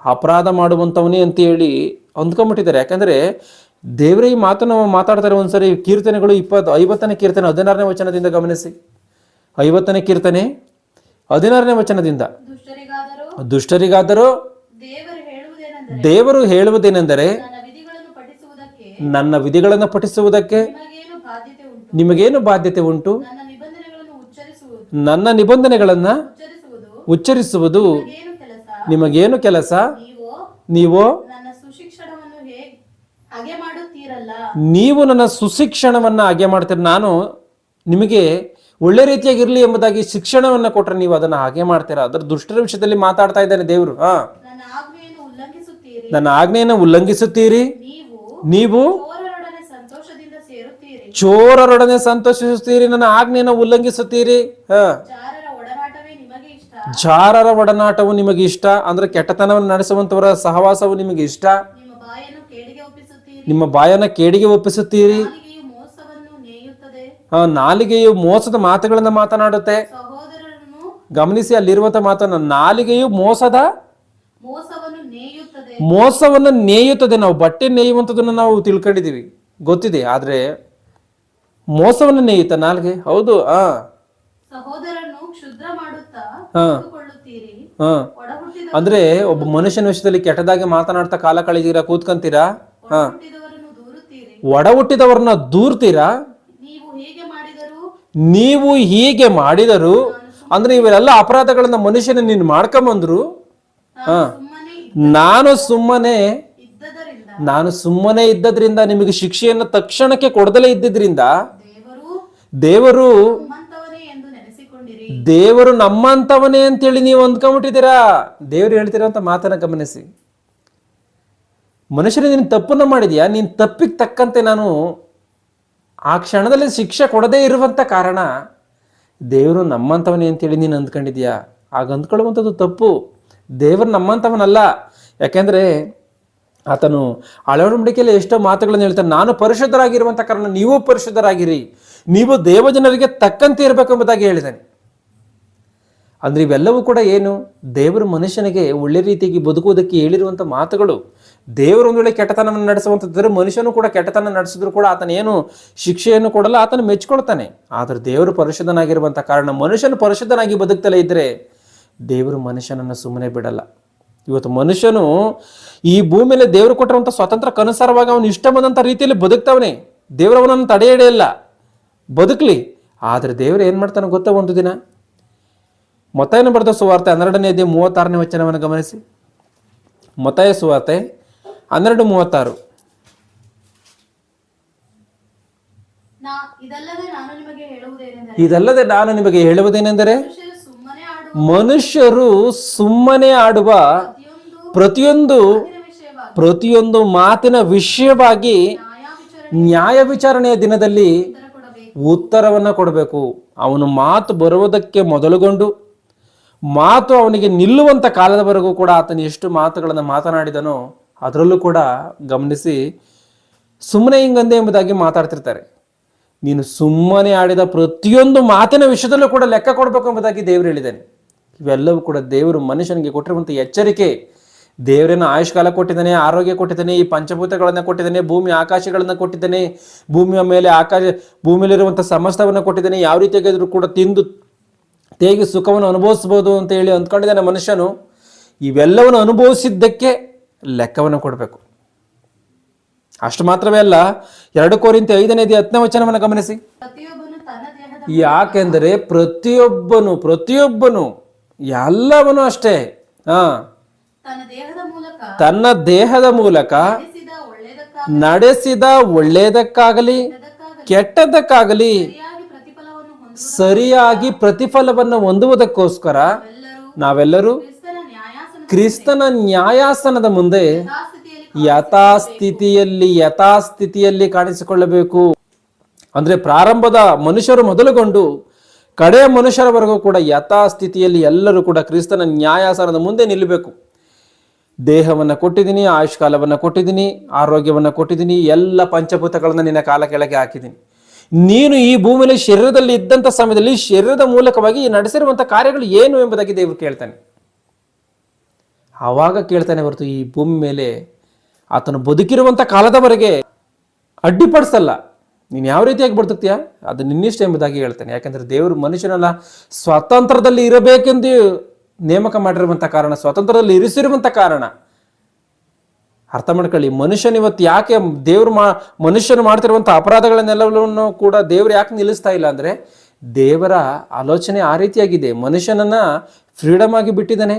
Speaker 1: ಅಪರಾಧ ಮಾಡುವಂಥವನೇ ಅಂತ ಹೇಳಿ ಅಂದ್ಕೊಂಬಿಟ್ಟಿದ್ದಾರೆ ಯಾಕಂದರೆ ದೇವರೇ ಈ ಮಾತನ್ನು ಮಾತಾಡ್ತಾರೆ ಒಂದ್ಸರಿ ಕೀರ್ತನೆಗಳು ಇಪ್ಪತ್ತು ಐವತ್ತನೇ ಕೀರ್ತನೆ, ಹದಿನಾರನೇ ವಚನದಿಂದ ಗಮನಿಸಿ. ಐವತ್ತನೇ ಕೀರ್ತನೆ, ಹದಿನಾರನೇ ವಚನದಿಂದ.
Speaker 2: ದುಷ್ಟರಿಗಾದರೂ ದೇವರು ಹೇಳುವುದೇನೆಂದರೆ ನನ್ನ ವಿಧಿಗಳನ್ನು ಪಠಿಸುವುದಕ್ಕೆ ನಿಮಗೇನು ಬಾಧ್ಯತೆ ಉಂಟು? ನನ್ನ ನಿಬಂಧನೆಗಳನ್ನು ಉಚ್ಚರಿಸುವುದು?
Speaker 1: ನಿಮಗೇನು ಕೆಲಸ?
Speaker 2: ನೀವು?
Speaker 1: ನೀವು?
Speaker 2: ನನ್ನ ಸುಶಿಕ್ಷಣವನ್ನು ಹೇಗೆ ಹಾಗೆ ಮಾಡುತ್ತೀರಲ್ಲ?
Speaker 1: ನೀವು ನನ್ನ ಸುಶಿಕ್ಷಣವನ್ನ ಹಾಗೆ ಮಾಡ್ತೀರಿ. ನಾನು ನಿಮಗೆ ಒಳ್ಳೆ ರೀತಿಯಾಗಿರ್ಲಿ ಎಂಬುದಾಗಿ ಶಿಕ್ಷಣವನ್ನು ಕೊಟ್ಟರೆ ನೀವು ಅದನ್ನ ಹಾಗೆ ಮಾಡ್ತೀರಾ? ಅದರ ದುಷ್ಟರ ವಿಷಯದಲ್ಲಿ ಮಾತಾಡ್ತಾ ಇದ್ದಾನೆ ದೇವರು. ಹಾ.
Speaker 2: ನನ್ನ ಆಜ್ಞೆಯನ್ನು
Speaker 1: ಉಲ್ಲಂಘಿಸುತ್ತೀರಿ.
Speaker 2: ನೀವು ಚೋರರೊಡನೆ
Speaker 1: ಸಂತೋಷಿಸುತ್ತೀರಿ? ನನ್ನ ಆಜ್ಞೆಯನ್ನು ಉಲ್ಲಂಘಿಸುತ್ತೀರಿ? ಹ.
Speaker 2: ಜಾರರ ಒಡನಾಟವೇ ನಿಮಗೆ ಇಷ್ಟ.
Speaker 1: ಜಾರರ ಒಡನಾಟವು ನಿಮಗೆ ಇಷ್ಟ. ಅಂದ್ರೆ ಕೆಟ್ಟತನವನ್ನು ನಡೆಸುವಂತವರ ಸಹವಾಸವು ನಿಮಗೆ ಇಷ್ಟ.
Speaker 2: ನಿಮ್ಮ ಬಾಯನ್ನು ಕೇಡಿಗೆ ಒಪ್ಪಿಸುತ್ತೀರಿ
Speaker 1: ನಿಮ್ಮ ಬಾಯನ್ನ ಕೇಡಿಗೆ ಒಪ್ಪಿಸುತ್ತೀರಿ
Speaker 2: ನಾಲಿಗೆಯು ಮೋಸವನ್ನು ನೇಯುತ್ತದೆ
Speaker 1: ಆ, ನಾಲಿಗೆಯು ಮೋಸದ ಮಾತುಗಳನ್ನು ಮಾತನಾಡುತ್ತೆ. ಗಮನಿಸಿ ಅಲ್ಲಿರುವಂತ ಮಾತನ್ನ ನಾಲಿಗೆಯು ಮೋಸದ
Speaker 2: ಮೋಸವನ್ನು ನೇಯುತ್ತದೆ.
Speaker 1: ನಾವು ಬಟ್ಟೆ ನೇಯುವಂಥದ್ದನ್ನು ನಾವು ತಿಳ್ಕೊಂಡಿದ್ದೀವಿ. ಗೊತ್ತಿದೆ ಆದ್ರೆ ಮೋಸವನ್ನು ನೇಯುತ್ತ ನಾಲಿಗೆ? ಹೌದು ಆ. ಅಂದ್ರೆ ಒಬ್ಬ ಮನುಷ್ಯನ ವಿಷಯದಲ್ಲಿ ಕೆಟ್ಟದಾಗಿ ಮಾತನಾಡ್ತಾ ಕಾಲ ಕಳೆದಿರಾ ಕೂತ್ಕಂತೀರಾ? ಹ ಒಡ ಹುಟ್ಟಿದವ್ರನ್ನ ದೂರ್ತೀರಾ?
Speaker 2: ನೀವು ಹೀಗೆ ಮಾಡಿದರು
Speaker 1: ಅಂದ್ರೆ ಇವೆಲ್ಲ ಅಪರಾಧಗಳನ್ನ ಮನುಷ್ಯನ ನೀನು ಮಾಡ್ಕೊಂಬಂದ್ರು
Speaker 2: ಹ
Speaker 1: ನಾನು ಸುಮ್ಮನೆ ನಾನು ಸುಮ್ಮನೆ ಇದ್ದದ್ರಿಂದ ನಿಮಗೆ ಶಿಕ್ಷೆಯನ್ನು ತಕ್ಷಣಕ್ಕೆ ಕೊಡದಲೇ ಇದ್ದಿದ್ರಿಂದ
Speaker 2: ದೇವರು
Speaker 1: ದೇವರು
Speaker 2: ನಮ್ಮಂತವನೇ
Speaker 1: ಅಂತೇಳಿ ನೀವು ಅಂದ್ಕೊಂಬಿಟ್ಟಿದ್ದೀರಾ? ದೇವರು ಹೇಳ್ತಿರೋಂಥ ಮಾತನ್ನ ಗಮನಿಸಿ. ಮನುಷ್ಯನ ನೀನು ತಪ್ಪನ್ನ ಮಾಡಿದ್ಯಾ? ನೀನ್ ತಪ್ಪಿಗೆ ತಕ್ಕಂತೆ ನಾನು ಆ ಕ್ಷಣದಲ್ಲಿ ಶಿಕ್ಷೆ ಕೊಡದೇ ಇರುವಂಥ ಕಾರಣ, ದೇವರು ನಮ್ಮಂಥವನೇ ಅಂತೇಳಿ ನೀನು ಅಂದ್ಕೊಂಡಿದ್ಯಾ ಆಗ ಅಂದ್ಕೊಳ್ಳುವಂಥದ್ದು ತಪ್ಪು. ದೇವರು ನಮ್ಮಂಥವನಲ್ಲ. ಯಾಕೆಂದರೆ ಆತನು ಅಳವಡಿಕೆಯಲ್ಲಿ ಎಷ್ಟೋ ಮಾತುಗಳನ್ನು ಹೇಳ್ತಾನೆ, ನಾನು ಪರಿಶುದ್ಧರಾಗಿರುವಂಥ ಕಾರಣ ನೀವು ಪರಿಶುದ್ಧರಾಗಿರಿ. ನೀವು ದೇವಜನರಿಗೆ ತಕ್ಕಂತೆ ಇರಬೇಕು ಎಂಬುದಾಗಿ ಹೇಳಿದ್ದಾನೆ. ಅಂದ್ರೆ ಇವೆಲ್ಲವೂ ಕೂಡ ಏನು? ದೇವರು ಮನುಷ್ಯನಿಗೆ ಒಳ್ಳೆ ರೀತಿಯಾಗಿ ಬದುಕುವುದಕ್ಕೆ ಹೇಳಿರುವಂಥ ಮಾತುಗಳು. ದೇವರು ಒಂದು ವೇಳೆ ಕೆಟ್ಟತನವನ್ನು ನಡೆಸುವಂಥದ್ದರೆ ಮನುಷ್ಯನು ಕೂಡ ಕೆಟ್ಟತನ ನಡೆಸಿದ್ರು ಕೂಡ ಆತನೇನು ಶಿಕ್ಷೆಯನ್ನು ಕೊಡಲ್ಲ, ಆತನು ಮೆಚ್ಚಿಕೊಳ್ತಾನೆ ಆದರೆ ದೇವರು ಪರಿಶುದ್ಧನಾಗಿರುವಂಥ ಕಾರಣ ಮನುಷ್ಯನು ಪರಿಶುದ್ಧನಾಗಿ ಬದುಕ್ತಲೇ ಇದ್ದರೆ ದೇವರು ಮನುಷ್ಯನನ್ನು ಸುಮ್ಮನೆ ಬಿಡಲ್ಲ. ಇವತ್ತು ಮನುಷ್ಯನು ಈ ಭೂಮಿಯಲ್ಲಿ ದೇವರು ಕೊಟ್ಟಿರುವಂಥ ಸ್ವತಂತ್ರಕ್ಕನುಸಾರವಾಗಿ ಅವನು ಇಷ್ಟ ಬಂದಂಥ ರೀತಿಯಲ್ಲಿ ಬದುಕ್ತಾವನೆ. ದೇವರು ಅವನನ್ನು ತಡೆ ಹಿಡಿಯಲ್ಲ ಬದುಕಲಿ. ಆದರೆ ದೇವರು ಏನು ಮಾಡ್ತಾನೆ ಗೊತ್ತಾ ಒಂದು ದಿನ? ಮೊತ್ತಾಯನ ಬರೆದ ಸುವಾರ್ತೆ ಹನ್ನೆರಡನೇ ಅಧ್ಯಾಯ ಮೂವತ್ತಾರನೇ ವಚನವನ್ನು ಗಮನಿಸಿ. ಮೊತ್ತಾಯ ಸುವಾರ್ತೆ ಹನ್ನೆರಡು ಮೂವತ್ತಾರು.
Speaker 2: ಇದಲ್ಲದೆ ನಾನು ನಿಮಗೆ ಹೇಳುವುದೇನೆಂದರೆ ಮನುಷ್ಯರು ಸುಮ್ಮನೆ ಆಡುವ ಪ್ರತಿಯೊಂದು
Speaker 1: ಪ್ರತಿಯೊಂದು
Speaker 2: ಮಾತಿನ ವಿಷಯವಾಗಿ ನ್ಯಾಯ
Speaker 1: ವಿಚಾರಣೆಯ ದಿನದಲ್ಲಿ ಉತ್ತರವನ್ನ ಕೊಡಬೇಕು. ಅವನು ಮಾತು ಬರುವುದಕ್ಕೆ ಮೊದಲುಗೊಂಡು ಮಾತು ಅವನಿಗೆ ನಿಲ್ಲುವಂಥ ಕಾಲದವರೆಗೂ ಕೂಡ ಆತನು ಎಷ್ಟು ಮಾತುಗಳನ್ನು ಮಾತನಾಡಿದನೋ ಅದರಲ್ಲೂ ಕೂಡ ಗಮನಿಸಿ ಸುಮ್ಮನೆ ಹಿಂಗಂದೆ ಎಂಬುದಾಗಿ ಮಾತಾಡ್ತಿರ್ತಾರೆ. ನೀನು ಸುಮ್ಮನೆ ಆಡಿದ ಪ್ರತಿಯೊಂದು ಮಾತಿನ ವಿಷಯದಲ್ಲೂ ಕೂಡ ಲೆಕ್ಕ ಕೊಡಬೇಕು ಎಂಬುದಾಗಿ ದೇವರು ಹೇಳಿದ್ದಾನೆ. ಇವೆಲ್ಲವೂ ಕೂಡ ದೇವರು ಮನುಷ್ಯನಿಗೆ ಕೊಟ್ಟಿರುವಂಥ ಎಚ್ಚರಿಕೆ. ದೇವರೇನು ಆಯುಷ್ಕಾಲ ಕೊಟ್ಟಿದ್ದಾನೆ, ಆರೋಗ್ಯ ಕೊಟ್ಟಿದ್ದಾನೆ, ಈ ಪಂಚಭೂತಗಳನ್ನು ಕೊಟ್ಟಿದ್ದಾನೆ, ಭೂಮಿ ಆಕಾಶಗಳನ್ನು ಕೊಟ್ಟಿದ್ದಾನೆ, ಭೂಮಿಯ ಮೇಲೆ ಆಕಾಶ ಭೂಮಿಯಲ್ಲಿರುವಂಥ ಸಮಸ್ತವನ್ನು ಕೊಟ್ಟಿದ್ದಾನೆ, ಯಾವ ರೀತಿಯಾಗಿದ್ರು ಕೂಡ ತಿಂದು ತೇಗಿ ಸುಖವನ್ನು ಅನುಭವಿಸ್ಬೋದು ಅಂತ ಹೇಳಿ ಅಂದ್ಕೊಂಡಿದ್ದಾನೆ ಮನುಷ್ಯನು ಇವೆಲ್ಲವನ್ನು ಅನುಭವಿಸಿದ್ದಕ್ಕೆ ಲೆಕ್ಕವನ್ನು ಕೊಡಬೇಕು. ಅಷ್ಟು ಮಾತ್ರವೇ ಅಲ್ಲ ಎರಡು ಕೋರಿಂತ ಐದನೇ ದಿ ಹತ್ತನೇ ವಚನವನ್ನು ಗಮನಿಸಿ. ಯಾಕೆಂದರೆ ಪ್ರತಿಯೊಬ್ಬನು ಪ್ರತಿಯೊಬ್ಬನು ಎಲ್ಲವನು ಅಷ್ಟೇ ಹಾ
Speaker 2: ತನ್ನ ದೇಹದ ಮೂಲಕ ನಡೆಸಿದ ಒಳ್ಳೆಯದಕ್ಕಾಗಿ
Speaker 1: ನಡೆಸಿದ ಒಳ್ಳೆಯದಕ್ಕಾಗಲಿ ಕೆಟ್ಟದ್ದಕ್ಕಾಗಲಿ
Speaker 2: ಸರಿಯಾಗಿ ಪ್ರತಿಫಲವನ್ನು ಹೊಂದುವ
Speaker 1: ಹೊಂದುವುದಕ್ಕೋಸ್ಕರ
Speaker 2: ನಾವೆಲ್ಲರೂ ಕ್ರಿಸ್ತನ
Speaker 1: ನ್ಯಾಯಾಸನದ ಮುಂದೆ
Speaker 2: ಯಥಾಸ್ಥಿತಿಯಲ್ಲಿ
Speaker 1: ಯಥಾಸ್ಥಿತಿಯಲ್ಲಿ ಕಾಣಿಸಿಕೊಳ್ಳಬೇಕು. ಅಂದ್ರೆ ಪ್ರಾರಂಭದ ಮನುಷ್ಯರು ಮೊದಲುಗೊಂಡು, ಕಡೆಯ ಮನುಷ್ಯರವರೆಗೂ ಕೂಡ ಯಥಾಸ್ಥಿತಿಯಲ್ಲಿ ಎಲ್ಲರೂ ಕೂಡ ಕ್ರಿಸ್ತನ ನ್ಯಾಯಾಸನದ ಮುಂದೆ ನಿಲ್ಲಬೇಕು. ದೇಹವನ್ನು ಕೊಟ್ಟಿದ್ದೀನಿ, ಆಯುಷ್ಕಾಲವನ್ನು ಕೊಟ್ಟಿದ್ದೀನಿ, ಆರೋಗ್ಯವನ್ನು ಕೊಟ್ಟಿದ್ದೀನಿ, ಎಲ್ಲ ಪಂಚಭೂತಗಳನ್ನು ನಿನ್ನ ಕಾಲ ಕೆಳಗೆ ಹಾಕಿದ್ದೀನಿ. ನೀನು ಈ ಭೂಮಿಯಲ್ಲಿ ಶರೀರದಲ್ಲಿ ಇದ್ದಂಥ ಸಮಯದಲ್ಲಿ ಶರೀರದ ಮೂಲಕವಾಗಿ ನಡೆಸಿರುವಂಥ ಕಾರ್ಯಗಳು ಏನು ಎಂಬುದಾಗಿ ದೇವರು ಕೇಳ್ತಾನೆ. ಆವಾಗ ಕೇಳ್ತಾನೆ ಹೊರತು ಈ ಭೂಮಿ ಮೇಲೆ ಆತನು ಬದುಕಿರುವಂಥ ಕಾಲದವರೆಗೆ ಅಡ್ಡಿಪಡಿಸಲ್ಲ. ನೀನು ಯಾವ ರೀತಿಯಾಗಿ ಬದುಕ್ತೀಯಾ? ಅದು ನಿನ್ನಿಷ್ಟ ಎಂಬುದಾಗಿ ಹೇಳ್ತಾನೆ. ಯಾಕಂದ್ರೆ ದೇವರು ಮನುಷ್ಯನೆಲ್ಲ, ಸ್ವಾತಂತ್ರ್ಯದಲ್ಲಿ ಇರಬೇಕೆಂದು ನೇಮಕ ಮಾಡಿರುವಂಥ ಕಾರಣ, ಸ್ವಾತಂತ್ರ್ಯದಲ್ಲಿ ಇರಿಸಿರುವಂಥ ಕಾರಣ. ಅರ್ಥ ಮಾಡ್ಕೊಳ್ಳಿ. ಮನುಷ್ಯನ ಇವತ್ತು ಯಾಕೆ ದೇವ್ರು ಮಾ, ಮನುಷ್ಯನು ಮಾಡ್ತಿರುವಂಥ ಅಪರಾಧಗಳನ್ನೆಲ್ಲವನ್ನು ಕೂಡ ದೇವ್ರು ಯಾಕೆ ನಿಲ್ಲಿಸ್ತಾ ಇಲ್ಲ ಅಂದರೆ ದೇವರ ಆಲೋಚನೆ ಆ ರೀತಿಯಾಗಿದೆ. ಮನುಷ್ಯನನ್ನು ಫ್ರೀಡಮ್ ಆಗಿ ಬಿಟ್ಟಿದ್ದಾನೆ.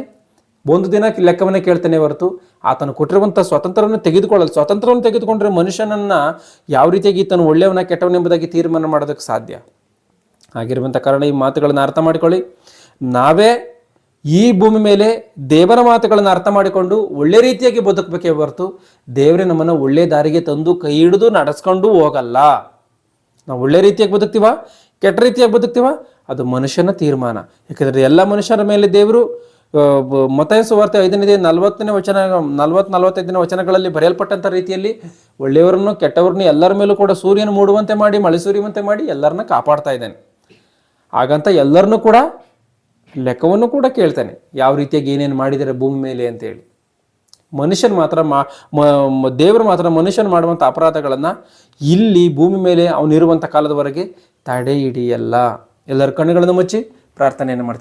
Speaker 1: ಒಂದು ದಿನ ಲೆಕ್ಕವನ್ನು ಕೇಳ್ತಾನೆ ಹೊರತು ಆತನು ಕೊಟ್ಟಿರುವಂಥ ಸ್ವಾತಂತ್ರ್ಯವನ್ನು ತೆಗೆದುಕೊಳ್ಳಲು ಸ್ವಾತಂತ್ರ್ಯವನ್ನು ತೆಗೆದುಕೊಂಡ್ರೆ ಮನುಷ್ಯನನ್ನು ಯಾವ ರೀತಿಯಾಗಿ ಈತನು ಒಳ್ಳೆಯವನ ಕೆಟ್ಟವನ ಎಂಬುದಾಗಿ ತೀರ್ಮಾನ ಮಾಡೋದಕ್ಕೆ ಸಾಧ್ಯ? ಆಗಿರುವಂಥ ಕಾರಣ ಈ ಮಾತುಗಳನ್ನು ಅರ್ಥ ಮಾಡಿಕೊಳ್ಳಿ. ನಾವೇ ಈ ಭೂಮಿ ಮೇಲೆ ದೇವರ ಮಾತುಗಳನ್ನು ಅರ್ಥ ಮಾಡಿಕೊಂಡು ಒಳ್ಳೆ ರೀತಿಯಾಗಿ ಬದುಕಬೇಕೇ ಹೊರತು ದೇವರೇ ನಮ್ಮನ್ನು ಒಳ್ಳೆ ದಾರಿಗೆ ತಂದು ಕೈ ಹಿಡಿದು ನಡೆಸ್ಕೊಂಡು ಹೋಗಲ್ಲ. ನಾವು ಒಳ್ಳೆ ರೀತಿಯಾಗಿ ಬದುಕ್ತೀವ, ಕೆಟ್ಟ ರೀತಿಯಾಗಿ ಬದುಕ್ತೀವ, ಅದು ಮನುಷ್ಯನ ತೀರ್ಮಾನ. ಯಾಕಂದರೆ ಎಲ್ಲ ಮನುಷ್ಯರ ಮೇಲೆ ದೇವರು ಮತ ಸುವಾರ್ತೆ ಐದನೇ ನಲವತ್ತನೇ ವಚನ, ನಲವತ್ತು, ನಲವತ್ತೈದನೇ ವಚನಗಳಲ್ಲಿ ಬರೆಯಲ್ಪಟ್ಟಂಥ ರೀತಿಯಲ್ಲಿ ಒಳ್ಳೆಯವರನ್ನು ಕೆಟ್ಟವರನ್ನು ಎಲ್ಲರ ಮೇಲೂ ಕೂಡ ಸೂರ್ಯನ ಮೂಡುವಂತೆ ಮಾಡಿ, ಮಳೆ ಸುರಿಯುವಂತೆ ಮಾಡಿ ಎಲ್ಲರನ್ನ ಕಾಪಾಡ್ತಾ ಇದ್ದಾನೆ. ಹಾಗಂತ ಎಲ್ಲರನ್ನೂ ಕೂಡ ಲೆಕ್ಕವನ್ನು ಕೂಡ ಕೇಳ್ತಾನೆ. ಯಾವ ರೀತಿಯಾಗಿ ಏನೇನು ಮಾಡಿದರೆ ಭೂಮಿ ಮೇಲೆ ಅಂತೇಳಿ ಮನುಷ್ಯನ್ ಮಾತ್ರ ಮಾ ದೇವರು ಮಾತ್ರ ಮನುಷ್ಯನ್ ಮಾಡುವಂಥ ಅಪರಾಧಗಳನ್ನು ಇಲ್ಲಿ ಭೂಮಿ ಮೇಲೆ ಅವನಿರುವಂಥ ಕಾಲದವರೆಗೆ ತಡೆ ಹಿಡಿಯಲ್ಲ ಎಲ್ಲರ ಕಣ್ಣುಗಳನ್ನು ಮುಚ್ಚಿ ಪ್ರಾರ್ಥನೆಯನ್ನು ಮಾಡ್ತಾರೆ